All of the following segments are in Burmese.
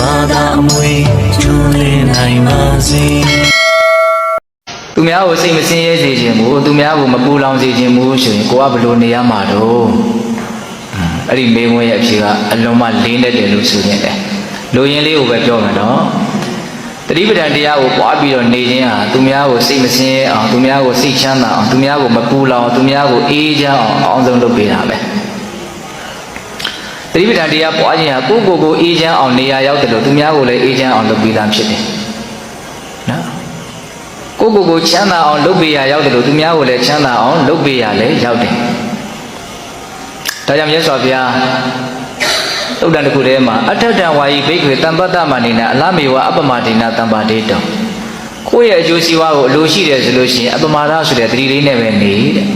ဘာသာအမွေကျွန်းလင်းနိုင်ပါစေသူများကိုစိတ်မစင်းရဲစေခြင်းဘူးသူများကိုမပူလောင်စေခြင်းဘူးဆိုရင်ကိုကဘယ်လိုနေရမှာတော့อืมအဲ့ဒီမေးခွန်းရဲ့အဖြေကအလွန်မှလေးနေတယ်လို့ဆိုရင်တယ်လူရင်းလေးကိုပဲပြောမယ်နော်တတိပဒံတရားကိုပွားပြီးတော့နေခြင်းဟာသူများကိုစိတ်မစင်းရဲအောင်သူများကိုစိတ်ချမ်းသာအောင်သူများကိုမပူလောင်သူများကိုအေးချမ်းအောင်အအောင်ဆုံးလုပ်ပေးတာပဲ တတိပဒံတရားပွားခြင်းဟာကိုယ့်ကိုယ်ကိုအေးချမ်းအောင်နေရာရောက်တယ်လို့သူများကိုလည်းအေးချမ်းအောင်လုပ်ပေးတာဖြစ်တယ်နော်ကိုယ့်ကိုယ်ကိုချမ်းသာအောင်လုပ်ပေးရရောက်တယ်လို့သူများကိုလည်းချမ်းသာအောင်လုပ်ပေးရလဲရောက်တယ်။ဒါကြောင့်မြတ်စွာဘုရားသုတ်တန်တစ်ခုထဲမှာအထက်တံဝါယိဘိက္ခွေတံပတ္တမနိနာအလမေဝအပမဒိနာတံပါဒေတောကိုယ့်ရဲ့အကျိုးစီးပွားကိုအလိုရှိတယ်ဆိုလို့ရှိရင်အပမာဒဆိုတဲ့သတိလေးနဲ့ပဲနေတဲ့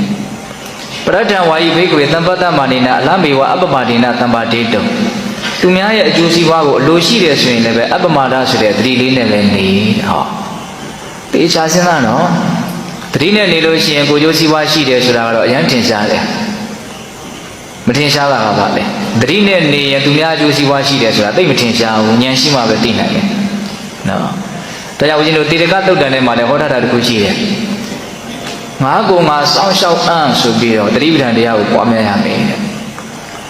ပရဒံဝါယိဘိက္ခွေတံပတ္တမနိနာအလမေဝအပမဒိနာတံပါဒေတောသူများရဲ့အကျိုးစီးပွားကိုအလိုရှိတယ်ဆိုရင်လည်းပဲအပမာဒဆိုတဲ့သတိလေးနဲ့ပဲနေတဲ့ဟောတေချာစဉ်းစားနော်တတိနဲ့နေလို့ရှိရင်ကိုကျိုးစည်းဝါးရှိတယ်ဆိုတာကတော့အရင်ထင်ရှားတယ်မထင်ရှားတာကဘာလဲတတိနဲ့နေရင်သူများအကျိုးစည်းဝါးရှိတယ်ဆိုတာသိမထင်ရှားဘူးဉာဏ်ရှိမှပဲသိနိုင်တယ်နော်ဒါကြောင့်ဦးဇင်းတို့တေတကတုတ်တန်ထဲမှာလည်းဟောထားတာတစ်ခုရှိတယ် ငါကိုငါစောင့်ရှောက်အံ့ဆိုပြီးတော့တတိပဌံတရားကိုပွားများရမယ်တဲ့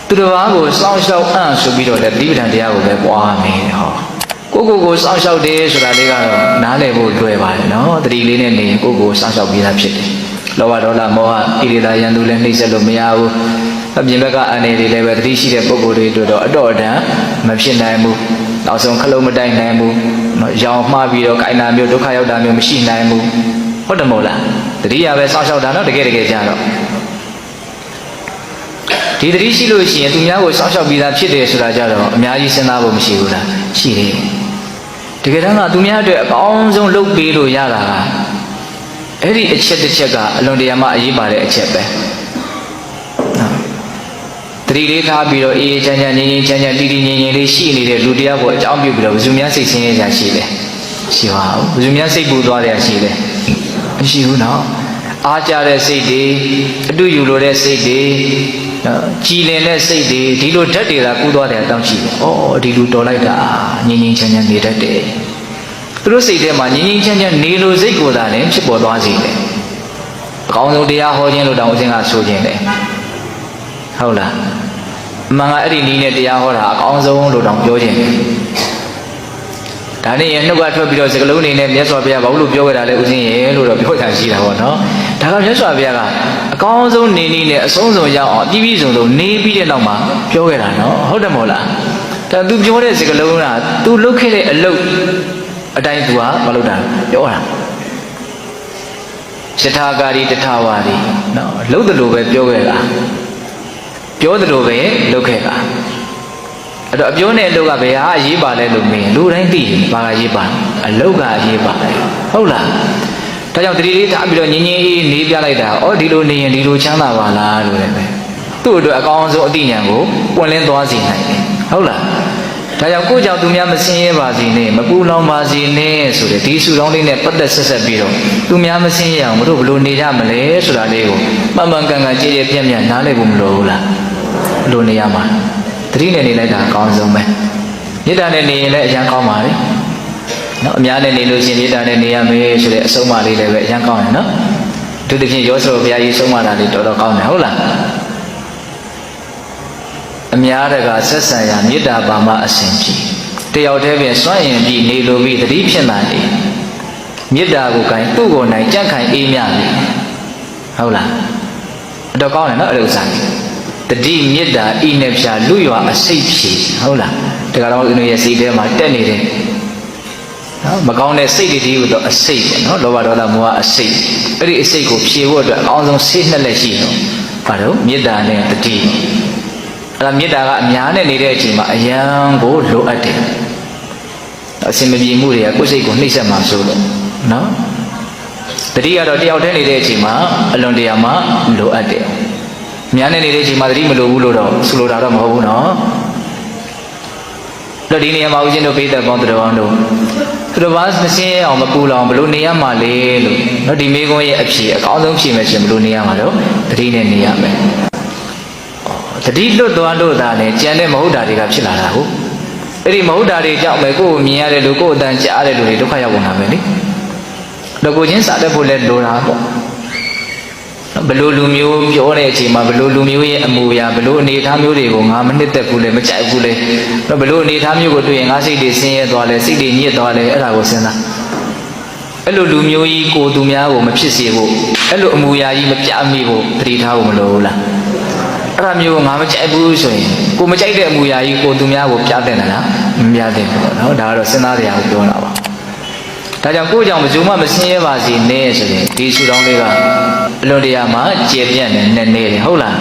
သူတစ်ပါးကိုစောင့်ရှောက်အံ့ဆိုပြီးတော့လည်းတတိပဌံတရားကိုပဲပွားရမယ်ဟောကိုကိုကိုစောင့်ရှောက်တယ်ဆိုတာလေးကတော့နားလည်ဖို့လွယ်ပါတယ်နော်တတိလေးနဲ့နေရင်ကိုကိုစောင့်ရှောက်ပြီးသားဖြစ်တယ်လောဘဒေါသမောဟဣရိတာယံသူလည်းနှိမ့်ဆက်လို့မရဘူးအပြင်ဘက်ကအအနေတွေလည်းပဲတတိရှိတဲ့ပုံကိုယ်တွေတို့တော့အတော့အတန်မဖြစ်နိုင်ဘူးနောက်ဆုံးခလုံးမတိုက်နိုင်ဘူးနော်ရောင်မှားပြီးတော့ကိုင်နာမျိုးဒုက္ခရောက်တာမျိုးမရှိနိုင်ဘူး ဟုတ်တယ်မဟုတ်လားတတိယပဲစောင့်ရှောက်တာနော်တကယ်တကယ်ကြတော့ဒီတတိရှိလို့ရှိရင်သူများကိုစောင့်ရှောက်ပြီးသားဖြစ်တယ်ဆိုတာကြတော့အများကြီးစဉ်းစားဖို့မရှိဘူးလားရှိတယ်တကယ်တမ်းကသူများအတွက်အကောင်းဆုံးလုပ်ပေးလို့ရတာကအဲ့ဒီအချက်တစ်ချက်ကအလွန်တရာမှအရေးပါတဲ့အချက်ပဲနော်တတိလေးထားပြီးတော့အေးအေးချမ်းချမ်းငြိမ်ငြိမ်ချမ်းချမ်းတည်တည်ငြိမ်ငြိမ်လေးရှိနေတဲ့လူတရားကိုအကြောင်းပြုပြီးတော့ဘယ်သူများစိတ်ဆင်းရဲကြရှိလဲရှိပါဘူးဘယ်သူများစိတ်ပူသွားတယ်ရှိလဲ မရှိဘူးနော်အားကြတဲ့စိတ်တွေအတူယူလို့တဲ့စိတ်တွေနော်ကြည်လင်တဲ့စိတ်တွေဒီလိုဓာတ်တွေသာကူးသွားတဲ့အတောင်းရှိတယ်။အော်ဒီလူတော်လိုက်တာငြိမ်ငြိမ်ချမ်းချမ်းနေတတ်တယ်။သူတို့စိတ်ထဲမှာငြိမ်ငြိမ်ချမ်းချမ်းနေလို့စိတ်ကိုယ်သာလည်းဖြစ်ပေါ်သွားစေတယ်။အကောင်းဆုံးတရားဟောခြင်းလို့တောင်းခြင်းကဆိုခြင်းတယ်။ဟုတ်လား။အမှန်ကအဲ့ဒီနည်းနဲ့တရားဟောတာအကောင်းဆုံးလို့တောင်းပြောခြင်းတယ်။ ဒါနဲ့ရနှုတ်ကထွက်ပြီးတော့စကလုံးနေနဲ့မြတ်စွာဘုရားဘာလို့ပြောခဲ့တာလဲဦးဇင်းရဲ့လို့တော့ပြောချင်ရှိတာပေါ့နော်။ဒါကမြတ်စွာဘုရားကအကောင်းဆုံးနေနည်းနဲ့အဆုံးစုံရောက်အောင်အပြည့်ပြည့်စုံစုံနေပြီးတဲ့နောက်မှာပြောခဲ့တာနော်။ဟုတ်တယ်မဟုတ်လား။ဒါ तू ပြောတဲ့စကလုံးက तू လုတ်ခဲ့တဲ့အလုပ်အတိုင်း तू ကမလုပ်တာပြောတာ။ယထာကာရီတထဝါရီနော်လှုပ်တယ်လို့ပဲပြောခဲ့တာ။ပြောတယ်လို့ပဲလုပ်ခဲ့တာ။ အဲ့တော့အပြောနဲ့အလုတ်ကဘယ်ဟာအရေးပါလဲလို့မေးရင်လူတိုင်းသိတယ်ဘာကရေးပါလဲအလုတ်ကအရေးပါတယ်ဟုတ်လားဒါကြောင့်တတိလေးထားပြီးတော့ငင်းငင်းအေးနေပြလိုက်တာဩဒီလိုနေရင်ဒီလိုချမ်းသာပါလားလို့လည်းပဲသူ့အတွက်အကောင်းဆုံးအသိဉာဏ်ကိုပွင့်လင်းသွားစေနိုင်တယ်ဟုတ်လားဒါကြောင့်ကိုယ့်ကြောင့်သူများမစင်ရဲပါစေနဲ့မပူလောင်ပါစေနဲ့ဆိုတဲ့ဒီစုတောင်းလေးနဲ့ပတ်သက်ဆက်ဆက်ပြီးတော့သူများမစင်ရအောင်မတို့ဘယ်လိုနေကြမလဲဆိုတာလေးကိုမှန်မှန်ကန်ကန်ကြည်ကြည်ပြည့်ပြည့်နားလည်ဖို့မလိုဘူးလားဘယ်လိုနေရမှာလဲ တတိနဲ့နေလိုက်တာအကောင်းဆုံးပဲမေတ္တာနဲ့နေရင်လည်းအရန်ကောင်းပါလေနော်အများနဲ့နေလို့ရှိရင်မေတ္တာနဲ့နေရမယ်ဆိုတဲ့အဆုံးအမလေးလည်းပဲအရန်ကောင်းတယ်နော်သူတဖြင့်ရောစတော်ဘုရားကြီးဆုံးမတာလေးတော်တော်ကောင်းတယ်ဟုတ်လားအများတကဆက်ဆံရမေတ္တာပါမအစဉ်ပြီတယောက်တည်းပင်စွန့်ရင်ပြီးနေလိုပြီးတတိဖြစ်လာနေမေတ္တာကိုကင်သူ့ကိုယ်နိုင်ကြန့်ခိုင်အေးမြပြီဟုတ်လားအတော်ကောင်းတယ်နော်အဲ့လိုဥစ္စာကြီး တတိမေတ္တာဤနဲ့ဖြာလူရွာအစိတ်ဖြေဟုတ်လားတခါတော့ဦးဇင်းရဲ့စိတ်ထဲမှာတက်နေတယ်နော်မကောင်းတဲ့စိတ်တွေဒီကတော့အစိတ်ပေါ့နော်လောဘဒေါသမောဟအစိတ်အဲ့ဒီအစိတ်ကိုဖြေဖို့အတွက်အကောင်းဆုံးစိတ်နှစ်လက်ရှိတော့ဘာလို့မေတ္တာနဲ့တတိအဲ့ဒါမေတ္တာကအများနဲ့နေတဲ့အချိန်မှာအယံကိုလိုအပ်တယ်အစင်မပြေမှုတွေကကိုယ်စိတ်ကိုနှိမ့်ဆက်မှာဆိုလို့နော်တတိကတော့တယောက်တည်းနေတဲ့အချိန်မှာအလွန်တရာမှလိုအပ်တယ် များနေနေတဲ့အချိန်မှာသတိမလိုဘူးလို့တော့ဆိုလိုတာတော့မဟုတ်ဘူးနော်တော့ဒီနေရာမှာဦးဇင်းတို့ပိသက်ပေါင်းတော်အောင်တို့သူတို့ဘာမစင်းရအောင်မပူလောင်ဘလို့နေရမှာလဲလို့နော်ဒီမိကုန်းရဲ့အဖြေအကောင်းဆုံးဖြေမယ်ဆိုရင်ဘလို့နေရမှာတော့သတိနဲ့နေရမယ်သတိလွတ်သွားလို့သာလေကြံတဲ့မဟုတ်တာတွေကဖြစ်လာတာဟုတ်အဲ့ဒီမဟုတ်တာတွေကြောင့်ပဲကိုယ်ကိုမြင်ရတယ်လို့ကိုယ်အတန်ကြားရတယ်လို့တွေဒုက္ခရောက်နေတာပဲလေတော့ကိုချင်းစားတတ်ဖို့လဲလိုတာပေါ့ ဘလို့လူမျိုးပြောတဲ့အချိန်မှာဘလို့လူမျိုးရဲ့အမူအရာဘလို့အနေအထားမျိုးတွေကိုငါမနှစ်သက်ဘူးလေမကြိုက်ဘူးလေတော့ဘလို့အနေအထားမျိုးကိုတွေ့ရင်ငါစိတ်တွေဆင်းရဲသွားလဲစိတ်တွေညစ်သွားလဲအဲ့ဒါကိုစဉ်းစားအဲ့လိုလူမျိုးကြီးကိုသူများကိုမဖြစ်စေဖို့အဲ့လိုအမူအရာကြီးမပြမိဖို့တတိထားဖို့မလိုဘူးလားအဲ့ဒါမျိုးကိုငါမကြိုက်ဘူးဆိုရင်ကိုမကြိုက်တဲ့အမူအရာကြီးကိုသူများကိုပြတဲ့လားမပြတဲ့ဘူးပေါ့နော်ဒါကတော့စဉ်းစားတရားကိုပြောတာပါ ဒါကြောင့်ကိုယ့်ကြောင့်ဘယ်သူမှမဆင်းရဲပါစေနဲ့ဆိုရင်ဒီဆူတောင်းလေးကအလွန်တရာမှာကျေပြန့်နေနေနေတယ်ဟုတ်လား